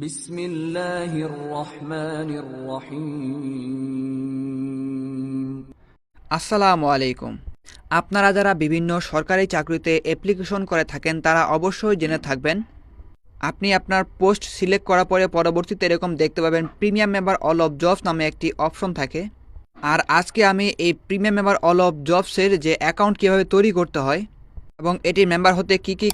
বিসমিল্লাহির রহমানির আসসালামু আলাইকুম। আপনারা যারা বিভিন্ন সরকারি চাকরিতে অ্যাপ্লিকেশন করে থাকেন, তারা অবশ্যই জেনে থাকবেন, আপনি আপনার পোস্ট সিলেক্ট করার পরে পরবর্তীতে এরকম দেখতে পাবেন, premium member all of jobs নামে একটি অপশন থাকে। আর আজকে আমি এই প্রিমিয়াম মেম্বার অল অফ জবসের যে অ্যাকাউন্ট কীভাবে তৈরি করতে হয় এবং এটির মেম্বার হতে কি কী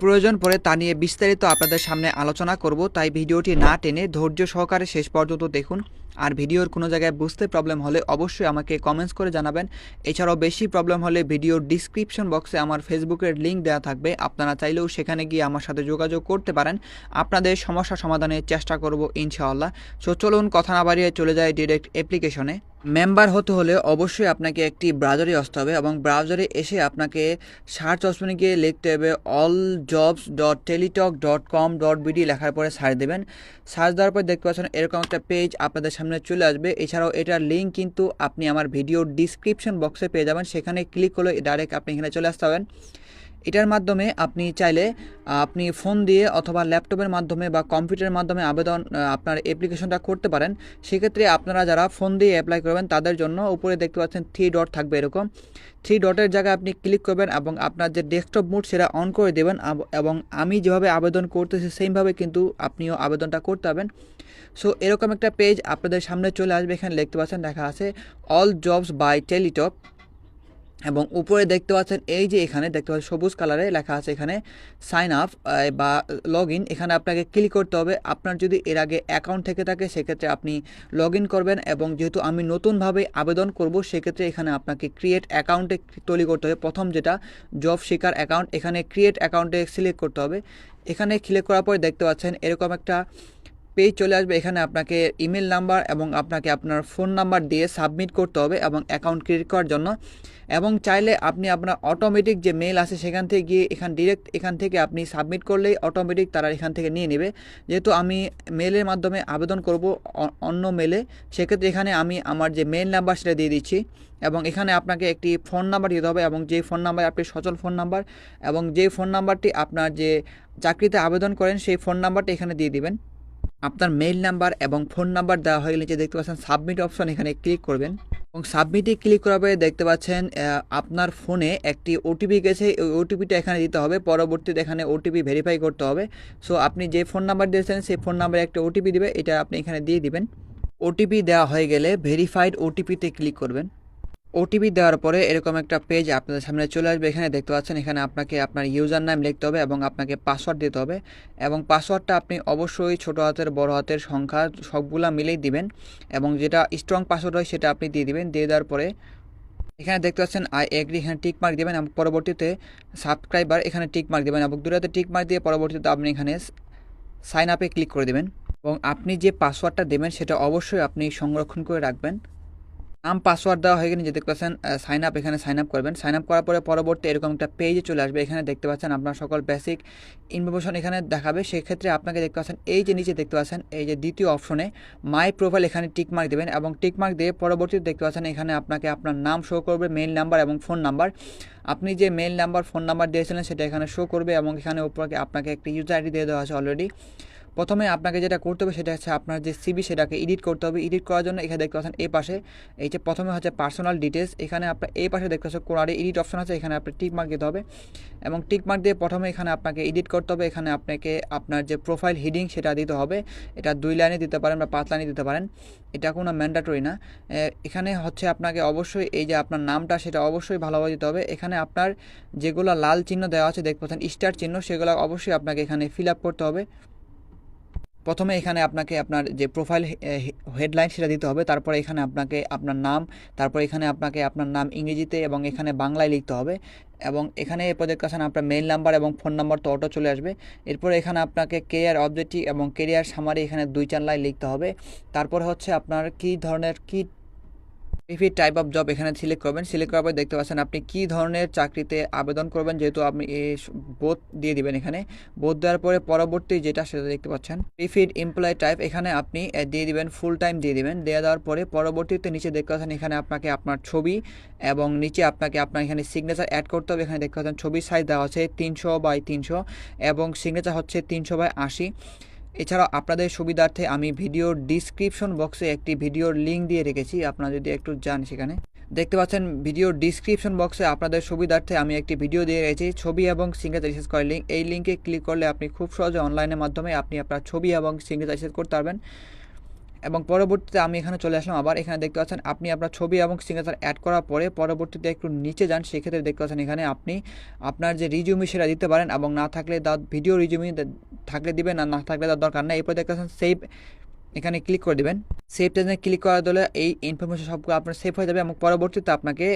প্রয়োজন পড়ে তা নিয়ে বিস্তারিত আপনাদের সামনে আলোচনা করব, তাই ভিডিওটি না টেনে ধৈর্য সহকারে শেষ পর্যন্ত দেখুন। আর ভিডিওর কোনো জায়গায় বুঝতে প্রবলেম হলে অবশ্যই আমাকে কমেন্টস করে জানাবেন। এছাড়াও বেশি প্রবলেম হলে ভিডিওর ডিসক্রিপশন বক্সে আমার ফেসবুকের লিঙ্ক দেওয়া থাকবে। আপনারা চাইলেও সেখানে গিয়ে আমার সাথে যোগাযোগ করতে পারেন। আপনাদের সমস্যা সমাধানের চেষ্টা করব ইনশাআল্লাহ। সো চলুন কথা না বাড়িয়ে চলে যায় ডিরেক্ট অ্যাপ্লিকেশনে মেম্বার হতে হলে অবশ্যই আপনাকে একটি ব্রাউজারে আসতে হবে এবং ব্রাউজারে এসে আপনাকে সার্চ অপশনে গিয়ে লিখতে হবে all jobs dot Teletalk dot com dot BD লেখার পরে সার্চ দেবেন। সার্চ দেওয়ার পর দেখতে পাচ্ছেন এরকম একটা পেজ আপনাদের সামনে চলে আসবে। এছাড়াও এটার লিঙ্ক কিন্তু আপনি আমার ভিডিও ডিসক্রিপশন বক্সে পেয়ে যাবেন। সেখানে ক্লিক করলে ডাইরেক্ট আপনি এখানে চলে আসতে হবেন এটার মাধ্যমে আপনি চাইলে আপনি ফোন দিয়ে অথবা ল্যাপটপের মাধ্যমে বা কম্পিউটারের মাধ্যমে আবেদন আপনার অ্যাপ্লিকেশনটা করতে পারেন। সেক্ষেত্রে আপনারা যারা ফোন দিয়ে অ্যাপ্লাই করবেন, তাদের জন্য উপরে দেখতে পাচ্ছেন থ্রি ডট থাকবে এরকম। থ্রি ডটের জায়গায় আপনি ক্লিক করবেন এবং আপনার যে ডেস্কটপ মুড সেটা অন করে দেবেন এবং আমি যেভাবে আবেদন করতেছি সেইভাবে কিন্তু আপনিও আবেদনটা করতে পারবেন। সো এরকম একটা পেজ আপনাদের সামনে চলে আসবে। এখানে দেখতে পাচ্ছেন, দেখা আছে অল জবস বাই টেলিটক এবং উপরে দেখতে পাচ্ছেন এই যে এখানে, দেখতে পাচ্ছেন সবুজ কালারে লেখা আছে এখানে সাইন আপ বা লগ ইন এখানে আপনাকে ক্লিক করতে হবে। আপনার যদি এর আগে অ্যাকাউন্ট থেকে থাকে, সেক্ষেত্রে আপনি লগ ইন করবেন এবং যেহেতু আমি নতুনভাবে আবেদন করব, সেক্ষেত্রে এখানে আপনাকে ক্রিয়েট অ্যাকাউন্টে তৈরি করতে হবে। প্রথম যেটা জব শিকার অ্যাকাউন্ট এখানে ক্রিয়েট অ্যাকাউন্টে সিলেক্ট করতে হবে। এখানে ক্লিক করার পরে দেখতে পাচ্ছেন এরকম একটা পেজ চলে আসবে। এখানে আপনাকে ইমেল নাম্বার এবং আপনাকে আপনার ফোন নাম্বার দিয়ে সাবমিট করতে হবে এবং অ্যাকাউন্ট ক্রিয়েট করার জন্য। এবং চাইলে আপনি আপনার অটোমেটিক যে মেল আছে সেখান থেকে গিয়ে এখান ডিরেক্ট এখান থেকে আপনি সাবমিট করলেই অটোমেটিক তারা এখান থেকে নিয়ে নেবে। যেহেতু আমি মেলের মাধ্যমে আবেদন করব অন্য মেলে সেক্ষেত্রে এখানে আমি আমার যে মেল নাম্বার সেটা দিয়ে দিচ্ছি। এবং এখানে আপনাকে একটি ফোন নাম্বার দিতে হবে এবং যে ফোন নাম্বার আপনি সচল ফোন নাম্বার এবং যে ফোন নাম্বারটি আপনার যে চাকরিতে আবেদন করেন সেই ফোন নাম্বারটি এখানে দিয়ে দিবেন। আপনার মেইল নাম্বার এবং ফোন নাম্বার দেওয়া হয়ে গেলে যে দেখতে পাচ্ছেন সাবমিট অপশন এখানে ক্লিক করবেন। এবং সাবমিটে ক্লিক করার পরে দেখতে পাচ্ছেন আপনার ফোনে একটি ওটিপি গেছে ওই ওটিপিটা এখানে দিতে হবে। পরবর্তীতে এখানে ওটিপি ভেরিফাই করতে হবে। সো আপনি যে ফোন নাম্বার দিয়েছেন, সেই ফোন নাম্বারে একটা ওটিপি দিবে, এটা আপনি এখানে দিয়ে দিবেন। ওটিপি দেওয়া হয়ে গেলে ভেরিফাইড ওটিপিতে ক্লিক করবেন। ওটিপি দেওয়ার পরে এরকম একটা পেজ আপনাদের সামনে চলে আসবে। এখানে দেখতে পাচ্ছেন, এখানে আপনাকে আপনার ইউজার নাম লিখতে হবে এবং আপনাকে পাসওয়ার্ড দিতে হবে এবং পাসওয়ার্ডটা আপনি অবশ্যই ছোট হাতের, বড় হাতের সংখ্যা সবগুলা মিলেই দিবেন এবং যেটা স্ট্রং পাসওয়ার্ড হয় সেটা আপনি দিয়ে দিবেন। দিয়ে দেওয়ার পরে এখানে দেখতে পাচ্ছেন আই এগ্রি এখানে টিক মার্ক দেবেন এবং পরবর্তীতে সাবস্ক্রাইবার এখানে টিক মার্ক দেবেন এবং দুটাতে টিক মার্ক দিয়ে পরবর্তীতে আপনি এখানে সাইন আপে ক্লিক করে দেবেন এবং আপনি যে পাসওয়ার্ডটা দেবেন সেটা অবশ্যই আপনি সংরক্ষণ করে রাখবেন। নাম পাসওয়ার্ড দেওয়া হয়ে গেলে যে দেখতে পাচ্ছেন সাইন আপ এখানে সাইন আপ করবেন। সাইন আপ করার পরে পরবর্তী এরকম একটা পেজে চলে আসবে। এখানে দেখতে পাচ্ছেন আপনার সকল বেসিক ইনফরমেশন এখানে দেখাবে। সেক্ষেত্রে আপনাকে দেখতে পাচ্ছেন, এই যে নিচে দেখতে পাচ্ছেন, এই যে দ্বিতীয় অপশনে মাই প্রোফাইল এখানে টিক মার্ক দেবেন এবং টিক মার্ক দিয়ে পরবর্তীতে দেখতে পাচ্ছেন এখানে আপনাকে আপনার নাম শো করবে মেইল নাম্বার এবং ফোন নাম্বার আপনি যে মেইল নাম্বার ফোন নাম্বার দিয়েছিলেন সেটা এখানে শো করবে এবং এখানে উপরে আপনাকে একটা ইউজার আইডি দিয়ে দেওয়া আছে অলরেডি প্রথমে আপনাকে যেটা করতে হবে সেটা হচ্ছে আপনার যে সিবি সেটাকে এডিট করতে হবে। এডিট করার জন্য এখানে দেখতে পাচ্ছেন এই পাশে, এই যে প্রথমে হচ্ছে পার্সোনাল ডিটেলস এখানে আপনার এই পাশে দেখতে পাচ্ছেন কোনারে এডিট অপশন আছে, এখানে আপনি টিক মার্ক দিতে হবে। এবং টিক মার্ক দিয়ে প্রথমে এখানে আপনাকে এডিট করতে হবে, এখানে আপনাকে আপনার যে প্রোফাইল হিডিং সেটা দিতে হবে। এটা দুই লাইনে দিতে পারেন বা পাঁচ লাইনে দিতে পারেন। এটা কোনো ম্যান্ডাটরি না। এখানে হচ্ছে আপনাকে অবশ্যই এই যে আপনার নামটা সেটা অবশ্যই ভালোভাবে দিতে হবে। এখানে আপনার যেগুলো লাল চিহ্ন দেওয়া আছে, দেখতে পাচ্ছেন স্টার চিহ্ন, সেগুলো অবশ্যই আপনাকে এখানে ফিল আপ করতে হবে। প্রথমে এখানে আপনাকে আপনার যে প্রোফাইল হেডলাইন সেটা দিতে হবে, তারপরে এখানে আপনাকে আপনার নাম, তারপর এখানে আপনাকে আপনার নাম ইংরেজিতে এবং এখানে বাংলায় লিখতে হবে এবং এখানে দেখতে পাচ্ছেন আপনার মেইল নাম্বার এবং ফোন নাম্বার তো অটো চলে আসবে। এরপর এখানে আপনাকে কেরিয়ার অবজেক্টিভ এবং কেরিয়ার সামারি এখানে দুই চার লাইন লিখতে হবে। তারপর হচ্ছে আপনার কী ধরনের, কী প্রিফিড টাইপ অফ জব এখানে সিলেক্ট করবেন। সিলেক্ট করার পর দেখতে পাচ্ছেন আপনি কী ধরনের চাকরিতে আবেদন করবেন, যেহেতু আপনি বোধ দিয়ে দিবেন এখানে। বোধ দেওয়ার পরে পরবর্তী যেটা সেটা দেখতে পাচ্ছেন। প্রিফিড এমপ্লয় টাইপ এখানে আপনি দিয়ে দিবেন ফুল টাইম দিয়ে দিবেন। দেওয়া দেওয়ার পরে পরবর্তীতে নিচে দেখতে পাচ্ছেন এখানে আপনাকে আপনার ছবি এবং নিচে আপনাকে আপনার এখানে সিগনেচার অ্যাড করতে হবে। এখানে দেখতে পাচ্ছেন ছবির সাইজ দেওয়া আছে তিনশো বাই তিনশো এবং সিগনেচার হচ্ছে তিনশো বাই আশি। এছাড়াও আপনাদের সুবিধার্থে আমি ভিডিওর ডিসক্রিপশন বক্সে একটি ভিডিওর লিঙ্ক দিয়ে রেখেছি, আপনারা যদি একটু যান সেখানে। দেখতে পাচ্ছেন, ভিডিওর ডিসক্রিপশন বক্সে আপনাদের সুবিধার্থে আমি একটি ভিডিও দিয়ে রেখেছি, ছবি এবং সিঙ্গেল রিসার্চ করার লিঙ্ক এই লিঙ্কে ক্লিক করলে আপনি খুব সহজে অনলাইনের মাধ্যমে আপনি আপনার ছবি এবং সিঙ্গেল রিসার্চ করতে পারবেন। এবং পরবর্তীতে আমি এখানে চলে আসলাম। আবার এখানে দেখতে পাচ্ছেন, আপনি আপনার ছবি এবং সিগনেচার অ্যাড করার পরে পরবর্তীতে একটু নিচে যান। সেক্ষেত্রে দেখতে পাচ্ছেন এখানে আপনি আপনার যে রিজিউমি সেটা দিতে পারেন এবং না থাকলে তার ভিডিও রিজিউমি থাকলে দিবেন আর না থাকলে তার দরকার নেই। এরপর দেখতে পাচ্ছেন সেভ এখানে ক্লিক করে দেবেন। সেভ টেনে ক্লিক করার দলে এই ইনফরমেশন সবগুলো আপনার সেভ হয়ে যাবে এবং পরবর্তীতে আপনাকে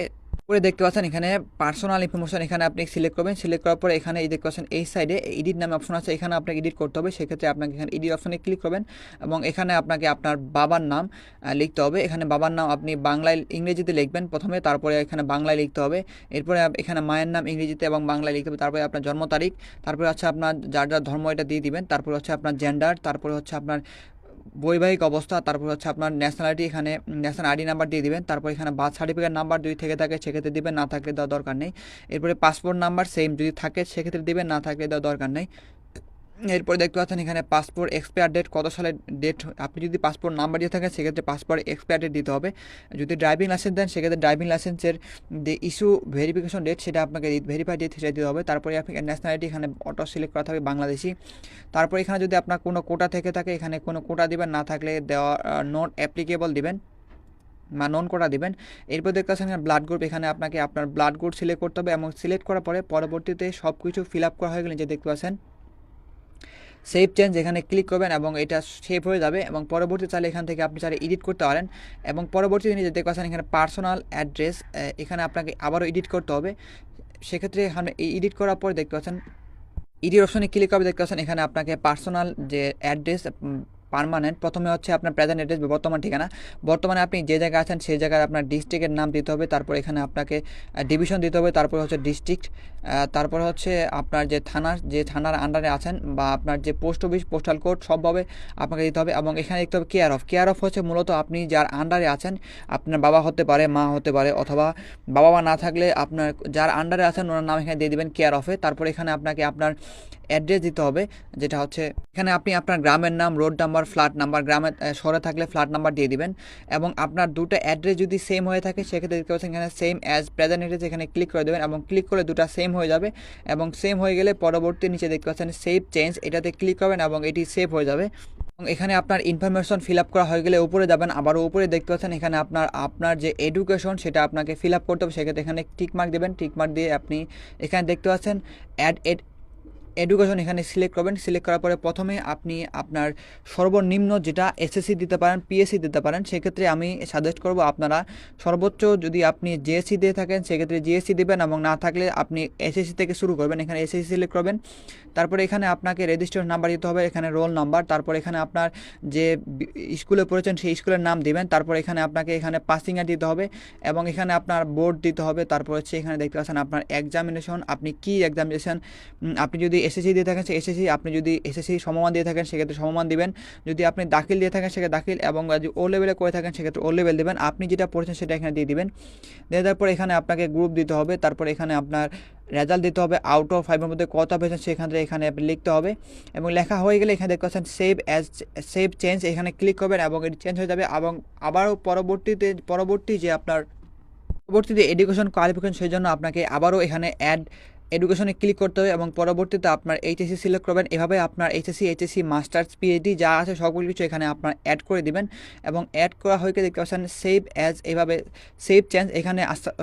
করে দেখতে পাচ্ছেন, এখানে পার্সোনাল ইনফরমেশন এখানে আপনি সিলেক্ট করবেন। সিলেক্ট করার পরে এখানে দেখতে পাচ্ছেন, এই সাইডে এডিট নামে অপশন আছে, এখানে আপনাকে এডিট করতে হবে। সেক্ষেত্রে আপনাকে এখানে এডিট অপশনে ক্লিক করবেন এবং এখানে আপনাকে আপনার বাবার নাম লিখতে হবে। এখানে বাবার নাম আপনি বাংলায় ইংরেজিতে লিখবেন প্রথমে, তারপরে এখানে বাংলায় লিখতে হবে। এরপরে এখানে মায়ের নাম ইংরেজিতে এবং বাংলায় লিখতে হবে। তারপরে আপনার জন্ম তারিখ, তারপরে হচ্ছে আপনার যার যার ধর্ম এটা দিয়ে দিবেন। তারপরে হচ্ছে আপনার জেন্ডার তারপরে হচ্ছে আপনার বৈবাহিক অবস্থা, তারপর হচ্ছে আপনার ন্যাশনালিটি এখানে ন্যাশনাল আইডি নাম্বার দিয়ে দিবেন, তারপর এখানে বার্থ সার্টিফিকেট নাম্বার যদি থেকে থাকে, সেক্ষেত্রে দিবেন, না থাকলে দেওয়া দরকার নেই। এরপরে পাসপোর্ট নাম্বার সেম যদি থাকে, সেক্ষেত্রে দিবেন, না থাকলে দেওয়া দরকার নেই। এরপরে দেখতে পাচ্ছেন এখানে পাসপোর্ট এক্সপায়ার ডেট কত সালের ডেট আপনি যদি পাসপোর্ট নাম্বার দিয়ে থাকেন, সেক্ষেত্রে পাসপোর্ট এক্সপায়ার ডেট দিতে হবে। যদি ড্রাইভিং লাইসেন্স দেন, সেক্ষেত্রে ড্রাইভিং লাইসেন্সের যে ইস্যু ভেরিফিকেশন ডেট সেটা আপনাকে ভেরিফাই ডেট সেটা দিতে হবে। তারপরে আপনি ন্যাশনালিটি এখানে অটো সিলেক্ট করা থাকবে, বাংলাদেশি। তারপর এখানে যদি আপনার কোনো কোটা থেকে থাকে, এখানে কোনো কোটা দিবেন, না থাকলে দেওয়া নট অ্যাপ্লিকেবল দিবেন বা নন কোটা দিবেন। এরপর দেখতে পাচ্ছেন ব্লাড গ্রুপ এখানে আপনাকে আপনার ব্লাড গ্রুপ সিলেক্ট করতে হবে এবং সিলেক্ট করার পরে পরবর্তীতে সব কিছু ফিল আপ করা হয়ে গেলে যে দেখতে পাচ্ছেন সেভ চেঞ্জ এখানে ক্লিক করবেন এবং এটা সেভ হয়ে যাবে এবং পরবর্তী চাইলে এখান থেকে আপনি চাইলে এডিট করতে পারেন এবং পরবর্তী জিনিস দেখতে পাচ্ছেন এখানে পার্সোনাল অ্যাড্রেস এখানে আপনাকে আবারও এডিট করতে হবে। সেক্ষেত্রে এখানে এই এডিট করার পর দেখতে পাচ্ছেন ইডির অপশনে ক্লিক করবে দেখতে পাচ্ছেন এখানে আপনাকে পার্সোনাল যে অ্যাড্রেস পার্মানেন্ট প্রথমে হচ্ছে আপনার প্রেজেন্ট অ্যাড্রেস বর্তমান ঠিকানা। বর্তমানে আপনি যে জায়গায় আছেন সেই জায়গায় আপনার ডিস্ট্রিক্টের নাম দিতে হবে, তারপর এখানে আপনাকে ডিভিশন দিতে হবে, তারপর হচ্ছে ডিস্ট্রিক্ট তারপর হচ্ছে আপনার যে থানার যে থানার আন্ডারে আছেন বা আপনার যে পোস্ট অফিস পোস্টাল কোড সবভাবে আপনাকে দিতে হবে এবং এখানে দেখতে হবে কেয়ার অফ কেয়ার অফ হচ্ছে মূলত আপনি যার আন্ডারে আছেন, আপনার বাবা হতে পারে, মা হতে পারে অথবা বাবা মা না থাকলে আপনার, যার আন্ডারে আছেন, ওনার নাম এখানে দিয়ে দেবেন কেয়ার অফে তারপর এখানে আপনাকে আপনার অ্যাড্রেস দিতে হবে যেটা হচ্ছে এখানে আপনি আপনার গ্রামের নাম রোড নাম্বার ফ্ল্যাট নাম্বার গ্রামের আহ, শহরে থাকলে ফ্ল্যাট নাম্বার দিয়ে দিবেন এবং আপনার দুটো অ্যাড্রেস যদি সেম হয়ে থাকে সেক্ষেত্রে দেখতে পাচ্ছেন এখানে সেম অ্যাজ প্রেজেন্ট অ্যাড্রেস এখানে ক্লিক করে দেবেন এবং ক্লিক করে দুটো সেম হয়ে যাবে এবং সেম হয়ে গেলে পরবর্তী নিচে দেখতে পাচ্ছেন সেভ চেঞ্জ এটাতে ক্লিক করবেন এবং এটি সেভ হয়ে যাবে। এবং এখানে আপনার ইনফরমেশন ফিল আপ করা হয়ে গেলে উপরে যাবেন আবারও উপরে দেখতে পাচ্ছেন এখানে আপনার আপনার যে এডুকেশন সেটা আপনাকে ফিল আপ করতে হবে সেক্ষেত্রে এখানে টিকমার্ক দেবেন টিকমার্ক দিয়ে আপনি এখানে দেখতে পাচ্ছেন অ্যাড এড এডুকেশন এখানে সিলেক্ট করবেন। সিলেক্ট করার পরে প্রথমে আপনি আপনার সর্বনিম্ন যেটা এসএসসি দিতে পারেন পিএসসি দিতে পারেন, সেক্ষেত্রে আমি সাজেস্ট করব আপনারা সর্বোচ্চ যদি আপনি জিএসসি দিয়ে থাকেন, সেক্ষেত্রে জিএসসি দিবেন এবং না থাকলে আপনি এসএসসি থেকে শুরু করবেন। এখানে এসএসসি সিলেক্ট করবেন। তারপরে এখানে আপনাকে রেজিস্ট্রেশন নাম্বার দিতে হবে, এখানে রোল নাম্বার তারপর এখানে আপনার যে স্কুলে পড়েছেন সেই স্কুলের নাম দিবেন। তারপর এখানে আপনাকে এখানে পাসিং এর দিতে হবে এবং এখানে আপনার বোর্ড দিতে হবে। তারপর হচ্ছে এখানে দেখতে পাচ্ছেন আপনার এক্সামিনেশন আপনি কি এক্সামিনেশন আপনি যদি এসএসসি দিয়ে থাকেন সে এসএসসি আপনি যদি এসএসসি সমমান দিয়ে থাকেন, সেক্ষেত্রে সমমান দিবেন। যদি আপনি দাখিল দিয়ে থাকেন, সেক্ষেত্রে দাখিল এবং যদি ও লেভেলে করে থাকেন, সেক্ষেত্রে ও লেভেল দেবেন। আপনি যেটা পড়েছেন, সেটা এখানে দিয়ে দিবেন। দিয়ে দেওয়ার পর এখানে আপনাকে গ্রুপ দিতে হবে। তারপর এখানে আপনার রেজাল্ট দিতে হবে। আউট অফ ফাইভের মধ্যে কত পেয়েছেন, সেখান থেকে এখানে লিখতে হবে। এবং লেখা হয়ে গেলে এখানে দেখতে পাচ্ছেন সেভ অ্যাজ সেভ চেঞ্জ এখানে ক্লিক করবেন এবং এটি চেঞ্জ হয়ে যাবে। এবং আবারও পরবর্তীতে, পরবর্তী যে আপনার, পরবর্তীতে এডুকেশন কোয়ালিফিকেশন সেই জন্য আপনাকে আবারও এখানে অ্যাড এডুকেশনে ক্লিক করতে হবে এবং পরবর্তীতে আপনার এইচএসি সিলেক্ট করবেন। এভাবে আপনার এইচএসি এইচএসি মাস্টার্স পিএইচডি যা আছে সকল কিছু এখানে আপনার অ্যাড করে দিবেন এবং অ্যাড করা হয়ে গেলে পাচ্ছেন সেভ অ্যাজ এভাবে সেভ চেঞ্জ এখানে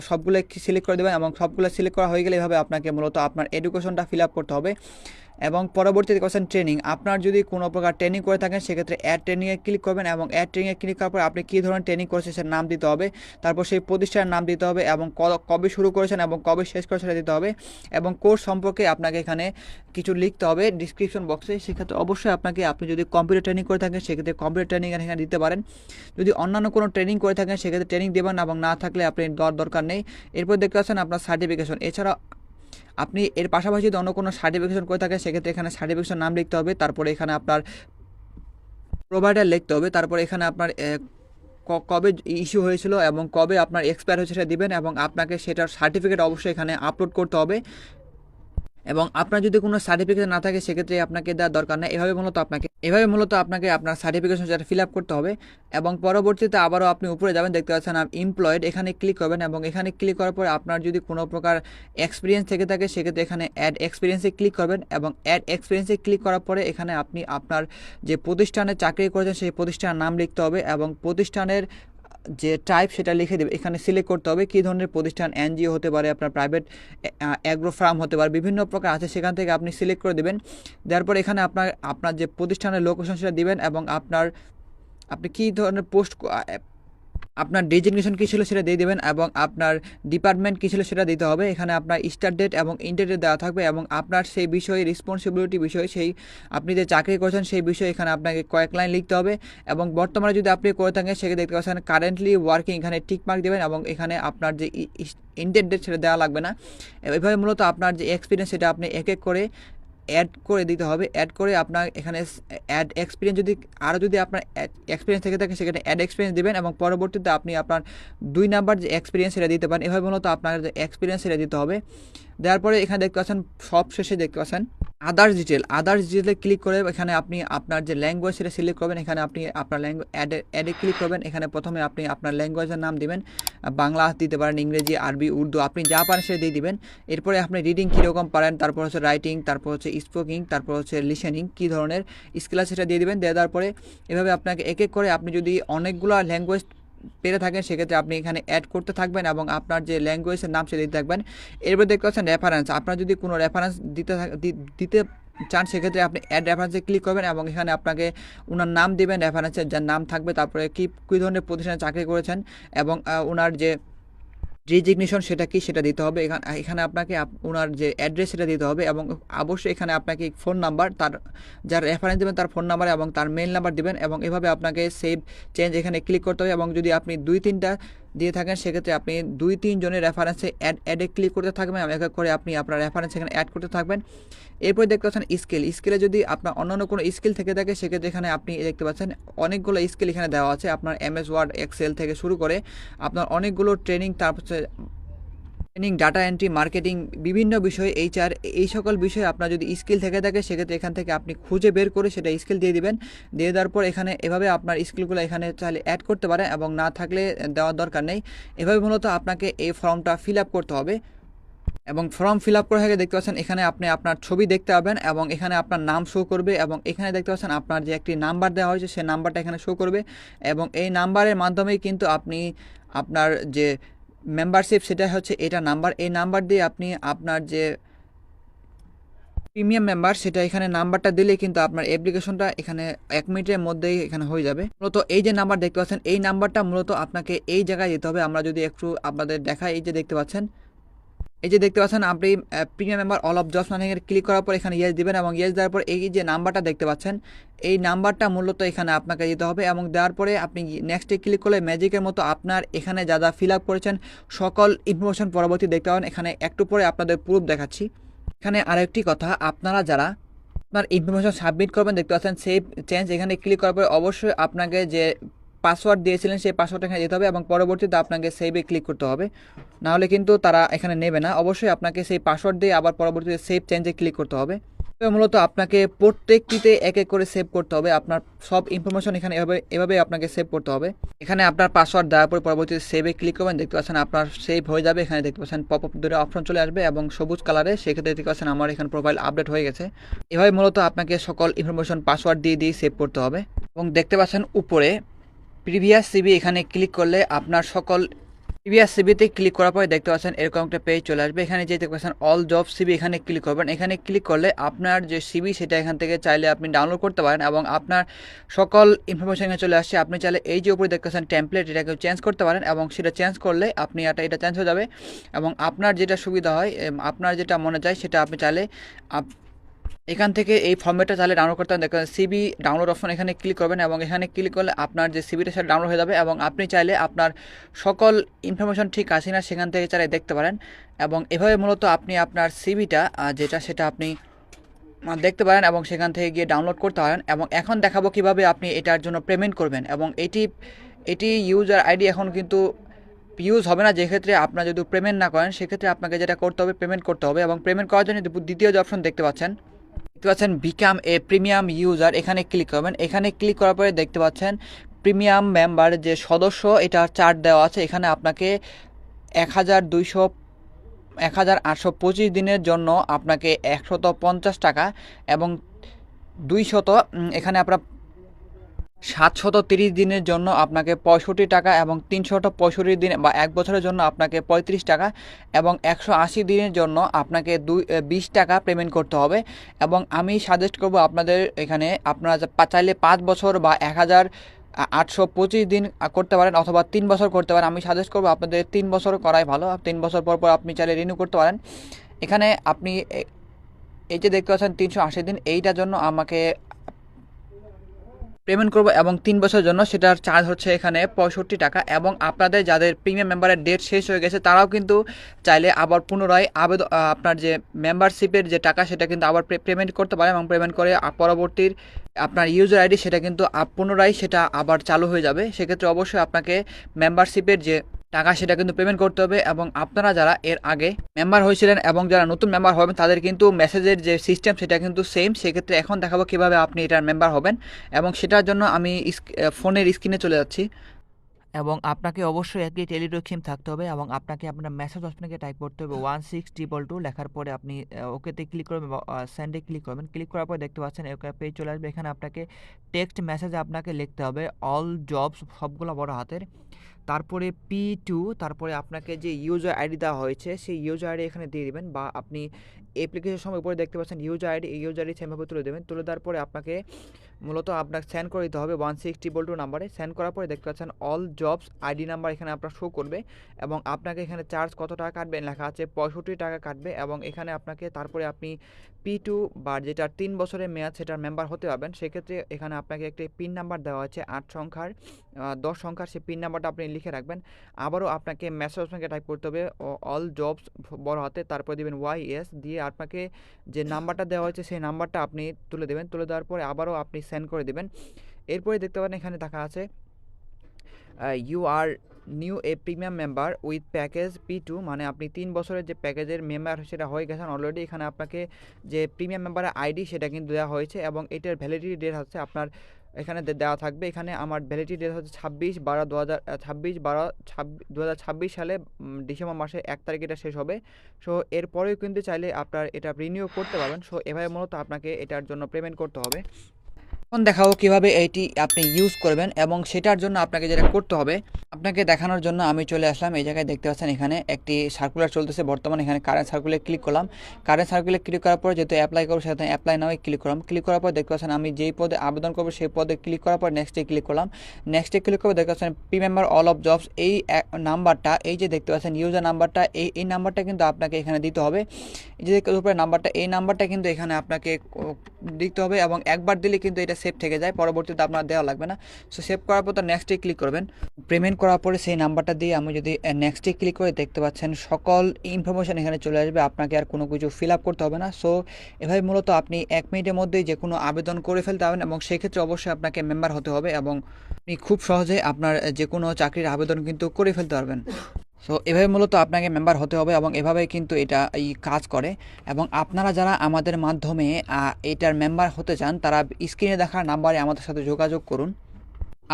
সবগুলো সিলেক্ট করে দেবেন এবং সবগুলো সিলেক্ট করা হয়ে গেলে এভাবে আপনাকে মূলত আপনার এডুকেশনটা ফিল আপ করতে হবে। এবং পরবর্তীতে কোশ্চেন ট্রেনিং আপনার যদি কোনো প্রকার ট্রেনিং করে থাকেন, সেক্ষেত্রে অ্যাড ট্রেনিংয়ে ক্লিক করবেন এবং অ্যাড ট্রেনিংয়ে ক্লিক করার পর আপনি কী ধরনের ট্রেনিং করেছেন সেটার নাম দিতে হবে, তারপর সেই প্রতিষ্ঠানের নাম দিতে হবে এবং কবে শুরু করেছেন এবং কবে শেষ করেছেন সেটা দিতে হবে এবং কোর্স সম্পর্কে আপনাকে এখানে কিছু লিখতে হবে ডিসক্রিপশন বক্সে সেক্ষেত্রে অবশ্যই আপনাকে, আপনি যদি কম্পিউটার ট্রেনিং করে থাকেন, সেক্ষেত্রে কম্পিউটার ট্রেনিং এখানে দিতে পারেন। যদি অন্যান্য কোনো ট্রেনিং করে থাকেন, সেক্ষেত্রে ট্রেনিং দেবেন এবং না থাকলে আপনি দরকার নেই। এরপর দেখতে পাচ্ছেন আপনার সার্টিফিকেশন এছাড়া আপনি এর পাশাপাশি যদি অন্য কোনো সার্টিফিকেশন করে থাকেন, সেক্ষেত্রে এখানে সার্টিফিকেশন নাম লিখতে হবে, তারপরে এখানে আপনার প্রোভাইডার লিখতে হবে, তারপরে এখানে আপনার কবে ইস্যু হয়েছিল এবং কবে আপনার এক্সপায়ার হয়েছে সেটা দেবেন এবং আপনাকে সেটার সার্টিফিকেট অবশ্যই এখানে আপলোড করতে হবে। এবং আপনার যদি কোনো সার্টিফিকেট না থাকে, সেক্ষেত্রে আপনাকে দেওয়ার দরকার নেই। এভাবে মূলত আপনাকে, এভাবে মূলত আপনাকে আপনার সার্টিফিকেশন যেটা ফিল আপ করতে হবে এবং পরবর্তীতে আবারও আপনি উপরে যাবেন, দেখতে পাচ্ছেন এমপ্লয়েড এখানে ক্লিক করবেন এবং এখানে ক্লিক করার পরে আপনার যদি কোনো প্রকার এক্সপিরিয়েন্স থেকে থাকে, সেক্ষেত্রে এখানে অ্যাড এক্সপিরিয়েন্সে ক্লিক করবেন এবং অ্যাড এক্সপিরিয়েন্সে ক্লিক করার পরে এখানে আপনি আপনার যে প্রতিষ্ঠানে চাকরি করেছেন, সেই প্রতিষ্ঠানের নাম লিখতে হবে এবং প্রতিষ্ঠানের যে টাইপ সেটা লিখে দেবে। এখানে সিলেক্ট করতে হবে কী ধরনের প্রতিষ্ঠান এনজিও হতে পারে, আপনার প্রাইভেট অ্যাগ্রো ফার্ম হতে পারে, বিভিন্ন প্রকার আছে, সেখান থেকে আপনি সিলেক্ট করে দেবেন। দেওয়ার এখানে আপনার আপনার যে প্রতিষ্ঠানের লোকেশন সেটা দেবেন এবং আপনার, আপনি কী ধরনের পোস্ট আপনার ডেজিগনেশন কী ছিল সেটা দিয়ে দেবেন এবং আপনার ডিপার্টমেন্ট কী ছিল সেটা দিতে হবে। এখানে আপনার স্টার্ট ডেট এবং ইন্টার ডেট দেওয়া থাকবে এবং আপনার সেই বিষয়ে রেসপন্সিবিলিটি বিষয়ে সেই আপনি যে চাকরি করছেন সেই বিষয়ে এখানে আপনাকে কয়েক লাইন লিখতে হবে এবং বর্তমানে যদি আপনি করে থাকেন সেক্ষেত্রে দেখতে পাচ্ছেন কারেন্টলি ওয়ার্কিং এখানে টিক মার্ক দেবেন এবং এখানে আপনার যে ইন্টার ডেট সেটা দেওয়া লাগবে না। এভাবে মূলত আপনার যে এক্সপিরিয়েন্স সেটা আপনি এক এক করে অ্যাড করে দিতে হবে। অ্যাড করে আপনার এখানে অ্যাড এক্সপিরিয়েন্স যদি, আরও যদি আপনার এক্সপিরিয়েন্স থেকে থাকে, সেখানে অ্যাড এক্সপিরিয়েন্স দেবেন এবং পরবর্তীতে আপনি আপনার দুই নাম্বার যে এক্সপিরিয়েন্স সেটা দিতে পারেন। এভাবে মূলত আপনার যে এক্সপিরিয়েন্স সেটা দিতে হবে। দেওয়ার পরে এখানে দেখতে পাচ্ছেন, সব শেষে দেখতে পাচ্ছেন আদার্স ডিটেল আদার্স ডিটেলে ক্লিক করে এখানে আপনি আপনার যে ল্যাঙ্গুয়েজ সেটা সিলেক্ট করবেন, এখানে আপনি আপনার ল্যাঙ্গুয়েজ অ্যাডে অ্যাডে ক্লিক করবেন, এখানে প্রথমে আপনি আপনার ল্যাঙ্গুয়েজের নাম দিবেন, বাংলা দিতে পারেন, ইংরেজি, আরবি, উর্দু, আপনি যা পারেন সেটা দিয়ে দিবেন। এরপরে আপনি রিডিং কীরকম পারেন, তারপর হচ্ছে রাইটিং তারপর হচ্ছে স্পোকিং তারপর হচ্ছে লিসেনিং কী ধরনের স্কিল আছে সেটা দিয়ে দিবেন। দিয়ে দেওয়ার পরে এভাবে আপনাকে এক এক করে আপনি যদি অনেকগুলো ল্যাঙ্গুয়েজ পেরে থাকেন, সেক্ষেত্রে আপনি এখানে অ্যাড করতে থাকবেন এবং আপনার যে ল্যাঙ্গুয়েজের নাম সেটা দিতে থাকবেন। এরপর দেখতে পাচ্ছেন রেফারেন্স আপনার যদি কোনো রেফারেন্স দিতে দিতে চান, সেক্ষেত্রে আপনি অ্যাড রেফারেন্সে ক্লিক করবেন এবং এখানে আপনাকে ওনার নাম দেবেন রেফারেন্সের যার নাম থাকবে, তারপরে কী কী ধরনের প্রতিষ্ঠানে চাকরি করেছেন এবং ওনার যে রেজিগনেশন সেটা কি সেটা দিতে হবে। এখানে এখানে আপনাকে ওনার যে অ্যাড্রেস সেটা দিতে হবে এবং অবশ্যই এখানে আপনাকে ফোন নাম্বার, তার, যার রেফারেন্স দেবেন তার ফোন নাম্বার এবং তার মেল নাম্বার দেবেন এবং এভাবে আপনাকে সেভ চেঞ্জ এখানে ক্লিক করতে হবে এবং যদি আপনি দুই তিনটা দিয়ে থাকেন, সেক্ষেত্রে আপনি দুই তিনজনের রেফারেন্সে অ্যাড অ্যাডে ক্লিক করতে থাকবেন এক এক করে আপনি আপনার রেফারেন্স এখানে অ্যাড করতে থাকবেন। এরপর দেখতে পাচ্ছেন স্কেল স্কেলে যদি আপনার অন্যান্য কোনো স্কিল থেকে থাকে, সেক্ষেত্রে এখানে আপনি দেখতে পাচ্ছেন অনেকগুলো স্কিল এখানে দেওয়া আছে। আপনার এম এস ওয়ার্ড এক্সেল থেকে শুরু করে আপনার অনেকগুলো ট্রেনিং তারপর ট্রেনিং ডাটা এন্ট্রি মার্কেটিং বিভিন্ন বিষয়ে এইচআর এই সকল বিষয়ে আপনার যদি স্কিল থেকে থাকে, সেক্ষেত্রে এখান থেকে আপনি খুঁজে বের করে সেটা স্কিল দিয়ে দিবেন। দিয়ে দেওয়ার পর এখানে এভাবে আপনার স্কিলগুলো এখানে চাইলে অ্যাড করতে পারেন এবং না থাকলে দেওয়ার দরকার নেই। এভাবে মূলত আপনাকে এই ফর্মটা ফিল আপ করতে হবে। এবং ফর্ম ফিল আপ করে দেখতে পাচ্ছেন এখানে আপনি আপনার ছবি দেখতে পাবেন এবং এখানে আপনার নাম শো করবে এবং এখানে দেখতে পাচ্ছেন আপনার যে একটি নাম্বার দেওয়া হয়েছে সেই নাম্বারটা এখানে শো করবে। এবং এই নাম্বারের মাধ্যমেই কিন্তু আপনি আপনার যে মেম্বারশিপ সেটা হচ্ছে এটা নাম্বার এই নাম্বার দিয়ে আপনি আপনার যে প্রিমিয়াম মেম্বার সেটা এখানে নাম্বারটা দিলে কিন্তু আপনার অ্যাপ্লিকেশনটা এখানে এক মিনিটের মধ্যেই এখানে হয়ে যাবে। মূলত এই যে নাম্বার দেখতে পাচ্ছেন, এই নাম্বারটা মূলত আপনাকে এই জায়গায় যেতে হবে। আমরা যদি একটু আপনাদের দেখা এই যে দেখতে পাচ্ছেন এই যে দেখতে পাচ্ছেন, আপনি premium member all of jobs এর ক্লিক করার পর এখানে ইয়েস দিবেন এবং ইয়েস দেওয়ার পর এই যে নাম্বারটা দেখতে পাচ্ছেন, এই নাম্বারটা মূলত এখানে আপনাকে দিতে হবে এবং দেওয়ার পরে আপনি নেক্সটে ক্লিক করলে ম্যাজিকের মতো আপনার এখানে যা যা ফিল আপ করেছেন, সকল ইনফরমেশন পরবর্তী দেখতে পাবেন। এখানে একটু পরে আপনাদের প্রুফ দেখাচ্ছি। এখানে আরেকটি কথা, আপনারা যারা আপনার ইনফরমেশন সাবমিট করবেন, দেখতে পাচ্ছেন সেভ চেঞ্জ এখানে ক্লিক করার পরে অবশ্যই আপনাকে যে পাসওয়ার্ড দিয়েছিলেন, সেই পাসওয়ার্ড এখানে যেতে হবে এবং পরবর্তীতে আপনাকে সেভে ক্লিক করতে হবে। নাহলে কিন্তু তারা এখানে নেবে না। অবশ্যই আপনাকে সেই পাসওয়ার্ড দিয়ে আবার পরবর্তীতে সেভ চেঞ্জে ক্লিক করতে হবে। মূলত আপনাকে প্রত্যেকটিতে এক এক করে সেভ করতে হবে। আপনার সব ইনফরমেশন এখানে এভাবে এভাবে আপনাকে সেভ করতে হবে। এখানে আপনার পাসওয়ার্ড দেওয়ার পরে পরবর্তীতে সেভে ক্লিক করবেন, দেখতে পাচ্ছেন আপনার সেভ হয়ে যাবে। এখানে দেখতে পাচ্ছেন পপ আপ ধরে অপশন চলে আসবে এবং সবুজ কালারে সেক্ষেত্রে দেখতে পাচ্ছেন আমার এখানে প্রোফাইল আপডেট হয়ে গেছে। এভাবে মূলত আপনাকে সকল ইনফরমেশন পাসওয়ার্ড দিয়ে দিয়ে সেভ করতে হবে। এবং দেখতে পাচ্ছেন উপরে প্রিভিয়াস সিবি এখানে ক্লিক করলে আপনার সকল প্রিভিয়াস সিবিতে ক্লিক করার পরে দেখতে পাচ্ছেন এরকম একটা পেজ চলে আসবে। এখানে যে দেখতে পাচ্ছেন অল জব সিবি এখানে ক্লিক করবেন। এখানে ক্লিক করলে আপনার যে সিবি সেটা এখান থেকে চাইলে আপনি ডাউনলোড করতে পারেন এবং আপনার সকল ইনফরমেশন এখানে চলে আসছে। আপনি চাইলে এই যে উপরে দেখতে পাচ্ছেন টেমপ্লেট এটাকে চেঞ্জ করতে পারেন এবং সেটা চেঞ্জ করলে আপনি এটা এটা চেঞ্জ হয়ে যাবে এবং আপনার যেটা সুবিধা হয় আপনার যেটা মনে চায় সেটা আপনি চাইলে এখান থেকে এই ফর্মেটটা তাহলে ডাউনলোড করতে দেখেন সিবি ডাউনলোড অপশন এখানে ক্লিক করবেন এবং এখানে ক্লিক করলে আপনার যে সিবিটা সেটা ডাউনলোড হয়ে যাবে এবং আপনি চাইলে আপনার সকল ইনফরমেশন ঠিক আছে না সেখান থেকে চাইলে দেখতে পারেন। এবং এভাবে মূলত আপনি আপনার সিবিটা যেটা সেটা আপনি দেখতে পারেন এবং সেখান থেকে গিয়ে ডাউনলোড করতে পারেন। এবং এখন দেখাবো কীভাবে আপনি এটার জন্য পেমেন্ট করবেন। এবং এটি এটি ইউজার আইডি এখন কিন্তু ইউজ হবে না। যে ক্ষেত্রে আপনার যদি পেমেন্ট না করেন, সেক্ষেত্রে আপনাকে যেটা করতে হবে পেমেন্ট করতে হবে এবং পেমেন্ট করার জন্য দ্বিতীয় যে অপশন দেখতে পাচ্ছেন। দেখতে পাচ্ছেন বিকাম এ প্রিমিয়াম ইউজার এখানে ক্লিক করবেন। এখানে ক্লিক করার পরে দেখতে পাচ্ছেন প্রিমিয়াম মেম্বার যে সদস্য, এটা চার্ট দেওয়া আছে। এখানে আপনাকে এক হাজার দুইশো এক হাজার আটশো পঁচিশ দিনের জন্য আপনাকে একশত পঞ্চাশ টাকা এবং দুইশত এখানে আপনার সাতশত তিরিশ দিনের জন্য আপনাকে পঁয়ষট্টি টাকা এবং তিনশত পঁয়ষট্টি দিন বা এক বছরের জন্য আপনাকে পঁয়ত্রিশ টাকা এবং একশো আশি দিনের জন্য আপনাকে দুই বিশ টাকা পেমেন্ট করতে হবে এবং আমি সাজেস্ট করব আপনাদের এখানে আপনারা চাইলে পাঁচ বছর বা এক হাজার আটশো পঁচিশ দিন করতে পারেন অথবা তিন বছর করতে পারেন। আমি সাজেস্ট করব আপনাদের তিন বছর করাই ভালো। তিন বছর পর পর আপনি চাইলে রিনিউ করতে পারেন। এখানে আপনি এই যে দেখতে পাচ্ছেন তিনশো আশি দিন, এইটার জন্য আমাকে পেমেন্ট করব এবং তিন বছরের জন্য সেটার চার্জ হচ্ছে এখানে পঁয়ষট্টি টাকা এবং আপনাদের যাদের প্রিমিয়াম মেম্বারের ডেট শেষ হয়ে গেছে, তারাও কিন্তু চাইলে আবার পুনরায় আবেদন আপনার যে মেম্বারশিপের যে টাকা, সেটা কিন্তু আবার পেমেন্ট করতে পারে এবং পেমেন্ট করে পরবর্তীর আপনার ইউজার আইডি সেটা কিন্তু পুনরায় সেটা আবার চালু হয়ে যাবে। সেক্ষেত্রে অবশ্যই আপনাকে মেম্বারশিপের যে টাকা সেটা কিন্তু পেমেন্ট করতে হবে এবং আপনারা যারা এর আগে মেম্বার হয়েছিলেন এবং যারা নতুন মেম্বার হবেন, তাদের কিন্তু মেসেজের যে সিস্টেম সেটা কিন্তু সেম সেক্ষেত্রে এখন দেখাবো কীভাবে আপনি এটার মেম্বার হবেন এবং সেটার জন্য আমি ফোনের স্ক্রিনে চলে যাচ্ছি। এবং আপনাকে অবশ্যই একটি টেলিটক সিম থাকতে হবে এবং আপনাকে আপনার মেসেজ অপশনকে টাইপ করতে হবে ওয়ান সিক্স ট্রিপল টু লেখার পরে আপনি ওকেতে ক্লিক করবেন সেন্ডে ক্লিক করবেন। ক্লিক করার পরে দেখতে পাচ্ছেন ওকে পেজ চলে আসবে। এখানে আপনাকে টেক্সট মেসেজে আপনাকে লিখতে হবে অল জবস সবগুলো বড় হাতের। তারপরে পি টু তারপরে আপনাকে যে ইউজার আইডি দেওয়া হয়েছে সেই ইউজার আইডি এখানে দিয়ে দিবেন বা আপনি অ্যাপ্লিকেশন সময় উপরে দেখতে পাচ্ছেন ইউজার আইডি ইউজার আইডি সেমভাবে তুলে দেবেন। তুলে দেওয়ার পরে আপনাকে মূলত আপনাকে সেন্ড করে দিতে হবে ওয়ান সিক্স ট্রিপল টু নাম্বারে সেন্ড করার পরে দেখতে পাচ্ছেন অল জবস আইডি নাম্বার এখানে আপনার শো করবে এবং আপনাকে এখানে চার্জ কত টাকা কাটবে লেখা আছে পঁয়ষট্টি টাকা কাটবে এবং এখানে আপনাকে তারপরে আপনি পি টু বা যেটা তিন বছরের মেয়াদ সেটার মেম্বার হতে পারবেন। সেক্ষেত্রে এখানে আপনাকে একটি পিন নাম্বার দেওয়া আছে আট সংখ্যার দশ সংখ্যার সেই পিন নাম্বারটা আপনি লিখে রাখবেন। আবারও আপনাকে মেসেজ অপশনকে টাইপ করতে হবে অল জবস বড় হাতে তারপরে দেবেন ওয়াই এস দিয়ে আপনাকে যে নাম্বারটা দেওয়া হয়েছে সেই নাম্বারটা আপনি তুলে দেবেন। তুলে দেওয়ার পরে আবারও আপনি সেন্ড করে দেবেন। এরপরে দেখতে পারেন এখানে দেখা আছে you are new a premium member with package P two মানে আপনি তিন বছরের যে প্যাকেজের মেম্বার সেটা হয়ে গেছেন অলরেডি এখানে আপনাকে যে প্রিমিয়াম মেম্বারের আইডি সেটা কিন্তু দেওয়া হয়েছে, এবং এটার ভ্যালিডিটি ডেট হচ্ছে আপনার, এখানে দেওয়া থাকবে। এখানে আমার ভ্যালিডিটি ডেট হচ্ছে ছাব্বিশ বারো দু হাজার ছাব্বিশ বারো দু হাজার ছাব্বিশ সালে ডিসেম্বর মাসে এক তারিখ এটা শেষ হবে। সো, এরপরেও কিন্তু চাইলে আপনার এটা রিনিউ করতে পারবেন। সো, এভাবে মূলত আপনাকে এটার জন্য পেমেন্ট করতে হবে। এখন দেখাবো কীভাবে এইটি আপনি ইউজ করবেন এবং সেটার জন্য আপনাকে যেটা করতে হবে, আপনাকে দেখানোর জন্য আমি চলে আসলাম। এই জায়গায় দেখতে পাচ্ছেন এখানে একটি সার্কুলার চলতেছে। বর্তমানে এখানে কারেন্ট সার্কুলার ক্লিক করলাম। কারেন্ট সার্কুলার ক্লিক করার পর যেহেতু অ্যাপ্লাই করব সেটা অ্যাপ্লাই নাও ক্লিক করলাম। ক্লিক করার পর দেখতে পাচ্ছেন আমি যেই পদে আবেদন করব, সেই পদে ক্লিক করার পর নেক্সটে ক্লিক করলাম। নেক্সটে ক্লিক করে দেখতে পাচ্ছেন P member all of jobs এই নাম্বারটা এই যে দেখতে পাচ্ছেন ইউজার নাম্বারটা এই এই নাম্বারটা কিন্তু আপনাকে এখানে দিতে হবে। এই যে উপরে নাম্বারটা এই নাম্বারটা কিন্তু এখানে আপনাকে দিতে হবে এবং একবার দিলে কিন্তু এটা সেভ থেকে যায়, পরবর্তীতে আপনার দেওয়া লাগবে না। সো সেভ করার পর তো নেক্সটে ক্লিক করবেন। পেমেন্ট করার পরে সেই নাম্বারটা দিয়ে আমি যদি নেক্সটে ক্লিক করে দেখতে পাচ্ছেন, সকল ইনফরমেশন এখানে চলে আসবে, আপনাকে আর কোনো কিছু ফিল আপ করতে হবে না। সো এভাবে মূলত আপনি এক মিনিটের মধ্যেই যে কোনো আবেদন করে ফেলতে পারবেন এবং সেক্ষেত্রে অবশ্যই আপনাকে মেম্বার হতে হবে এবং আপনি খুব সহজে আপনার যে কোনো চাকরির আবেদন কিন্তু করে ফেলতে পারবেন। সো এভাবে মূলত আপনাকে মেম্বার হতে হবে এবং এভাবে কিন্তু এটা এই কাজ করে এবং আপনারা যারা আমাদের মাধ্যমে এটার মেম্বার হতে চান, তারা স্ক্রিনে দেখার নাম্বারে আমাদের সাথে যোগাযোগ করুন।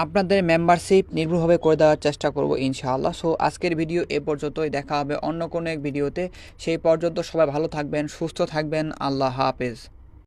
আপনাদের মেম্বারশিপ নির্ভুলভাবে করে দেওয়ার চেষ্টা করব ইনশাআল্লাহ। সো আজকের ভিডিও এ পর্যন্তই। দেখা হবে অন্য কোনো এক ভিডিওতে সেই পর্যন্ত সবাই ভালো থাকবেন, সুস্থ থাকবেন। আল্লাহ হাফেজ।